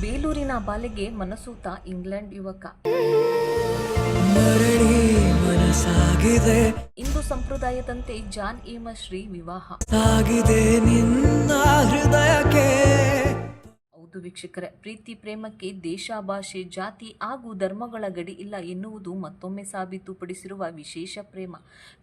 ಬೇಲೂರಿನ ಬಾಲೆಗೆ ಮನಸೂತ England ಯುವಕ. ಇಂದು ಸಂಪ್ರದಾಯದಂತೆ John ಏಮಶ್ರೀ ವಿವಾಹ. ಸಾಗಿದೆ ನಿನ್ನ ಹೃದಯಕ್ಕೆ. ಹೌದು ವೀಕ್ಷಕರೇ, ಪ್ರೀತಿ ಪ್ರೇಮಕ್ಕೆ ದೇಶ ಭಾಷೆ ಜಾತಿ ಹಾಗೂ ಧರ್ಮಗಳ ಗಡಿ ಇಲ್ಲ ಎನ್ನುವುದು ಮತ್ತೊಮ್ಮೆ ಸಾಬೀತುಪಡಿಸಿರುವ ವಿಶೇಷ ಪ್ರೇಮ.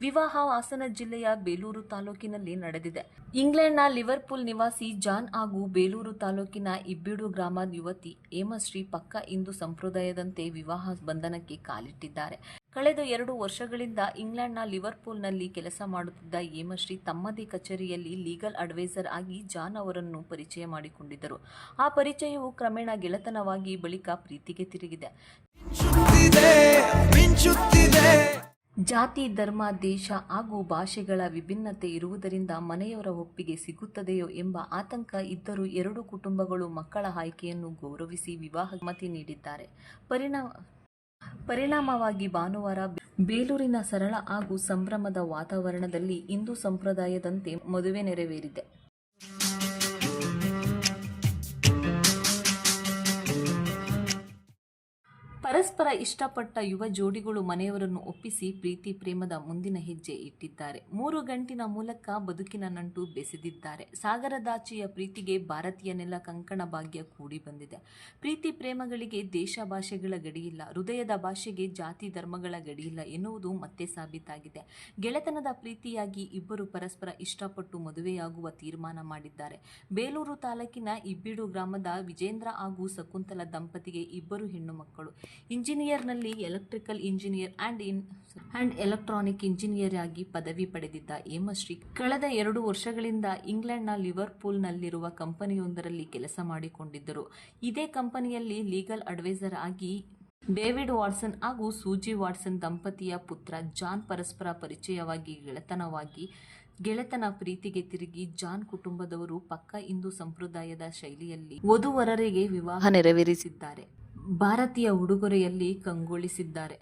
ವಿವಾಹ ಹಾಸನ ಜಿಲ್ಲೆಯ ಬೇಲೂರು ತಾಲೂಕಿನಲ್ಲಿ ನಡೆದಿದೆ. ಇಂಗ್ಲೆಂಡ್ನ ಲಿವರ್ಪೂಲ್ ನಿವಾಸಿ ಜಾನ್ ಹಾಗೂ ಬೇಲೂರು ತಾಲೂಕಿನ ಇಬ್ಬಿಡು ಗ್ರಾಮದ ಯುವತಿ ಹೇಮಶ್ರೀ ಪಕ್ಕ ಹಿಂದೂ ಸಂಪ್ರದಾಯದಂತೆ ವಿವಾಹ ಬಂಧನಕ್ಕೆ ಕಾಲಿಟ್ಟಿದ್ದಾರೆ. ಕಳೆದ ಎರಡು ವರ್ಷಗಳಿಂದ ಇಂಗ್ಲೆಂಡ್ನ ಲಿವರ್ಪೂಲ್ನಲ್ಲಿ ಕೆಲಸ ಮಾಡುತ್ತಿದ್ದ ಹೇಮಶ್ರೀ ತಮ್ಮದೇ ಕಚೇರಿಯಲ್ಲಿ ಲೀಗಲ್ ಅಡ್ವೈಸರ್ ಆಗಿ ಜಾನ್ ಅವರನ್ನು ಪರಿಚಯ ಮಾಡಿಕೊಂಡಿದ್ದರು. ಆ ಪರಿಚಯವು ಕ್ರಮೇಣ ಗೆಳೆತನವಾಗಿ ಬಳಿಕ ಪ್ರೀತಿಗೆ ತಿರುಗಿದೆ. ಜಾತಿ, ಧರ್ಮ, ದೇಶ ಹಾಗೂ ಭಾಷೆಗಳ ವಿಭಿನ್ನತೆ ಇರುವುದರಿಂದ ಮನೆಯವರ ಒಪ್ಪಿಗೆ ಸಿಗುತ್ತದೆಯೋ ಎಂಬ ಆತಂಕ ಇದ್ದರೂ ಎರಡು ಕುಟುಂಬಗಳು ಮಕ್ಕಳ ಆಯ್ಕೆಯನ್ನು ಗೌರವಿಸಿ ವಿವಾಹ ಮತಿ ನೀಡಿದ್ದಾರೆ. ಪರಿಣಾಮ ಪರಿಣಾಮವಾಗಿ ಭಾನುವಾರ ಬೇಲೂರಿನ ಸರಳ ಹಾಗೂ ಸಂಭ್ರಮದ ವಾತಾವರಣದಲ್ಲಿ ಹಿಂದೂ ಸಂಪ್ರದಾಯದಂತೆ ಮದುವೆ ನೆರವೇರಿದೆ. ಪರಸ್ಪರ ಇಷ್ಟಪಟ್ಟ ಯುವ ಜೋಡಿಗಳು ಮನೆಯವರನ್ನು ಒಪ್ಪಿಸಿ ಪ್ರೀತಿ ಪ್ರೇಮದ ಮುಂದಿನ ಹೆಜ್ಜೆ ಇಟ್ಟಿದ್ದಾರೆ. ಮೂರು ಗಂಟಿನ ಮೂಲಕ ಬದುಕಿನ ನಂಟು ಬೆಸೆದಿದ್ದಾರೆ. ಸಾಗರದಾಚೆಯ ಪ್ರೀತಿಗೆ ಭಾರತೀಯ ನೆಲ ಕಂಕಣ ಭಾಗ್ಯ ಕೂಡಿ ಬಂದಿದೆ. ಪ್ರೀತಿ ಪ್ರೇಮಗಳಿಗೆ ದೇಶ ಭಾಷೆಗಳ ಗಡಿಯಿಲ್ಲ. ಹೃದಯದ ಭಾಷೆಗೆ ಜಾತಿ ಧರ್ಮಗಳ ಗಡಿಯಿಲ್ಲ ಎನ್ನುವುದು ಮತ್ತೆ ಸಾಬೀತಾಗಿದೆ. ಗೆಳೆತನದ ಪ್ರೀತಿಯಾಗಿ ಇಬ್ಬರು ಪರಸ್ಪರ ಇಷ್ಟಪಟ್ಟು ಮದುವೆಯಾಗುವ ತೀರ್ಮಾನ ಮಾಡಿದ್ದಾರೆ. ಬೇಲೂರು ತಾಲೂಕಿನ ಇಬ್ಬಿಡು ಗ್ರಾಮದ ವಿಜೇಂದ್ರ ಹಾಗೂ ಶಕುಂತಲ ದಂಪತಿಗೆ ಇಬ್ಬರು ಹೆಣ್ಣು ಮಕ್ಕಳು. ಇಂಜಿನಿಯರ್ನಲ್ಲಿ electrical engineer and in and electronic engineer ಆಗಿ ಪದವಿ ಪಡೆದಿದ್ದ ಹೇಮಶ್ರೀ, ಕಳೆದ ಎರಡು ವರ್ಷಗಳಿಂದ ಇಂಗ್ಲೆಂಡ್ನ ಲಿವರ್ಪೂಲ್ನಲ್ಲಿರುವ ಕಂಪನಿಯೊಂದರಲ್ಲಿ ಕೆಲಸ ಮಾಡಿಕೊಂಡಿದ್ದರು. ಇದೇ ಕಂಪನಿಯಲ್ಲಿ ಲೀಗಲ್ ಅಡ್ವೈಸರ್ ಆಗಿ ಡೇವಿಡ್ ವಾಟ್ಸನ್ ಹಾಗೂ ಸೂಜಿ ವಾಟ್ಸನ್ ದಂಪತಿಯ ಪುತ್ರ ಜಾನ್ ಪರಸ್ಪರ ಪರಿಚಯವಾಗಿ ಗೆಳೆತನವಾಗಿ, ಗೆಳೆತನ ಪ್ರೀತಿಗೆ ತಿರುಗಿ ಜಾನ್ ಕುಟುಂಬದವರು ಪಕ್ಕ ಹಿಂದೂ ಸಂಪ್ರದಾಯದ ಶೈಲಿಯಲ್ಲಿ ವಧುವರರಿಗೆ ವಿವಾಹ ನೆರವೇರಿಸಿದ್ದಾರೆ. ಭಾರತೀಯ ಉಡುಗೊರೆಯಲ್ಲಿ ಕಂಗೊಳಿಸಿದ್ದಾರೆ.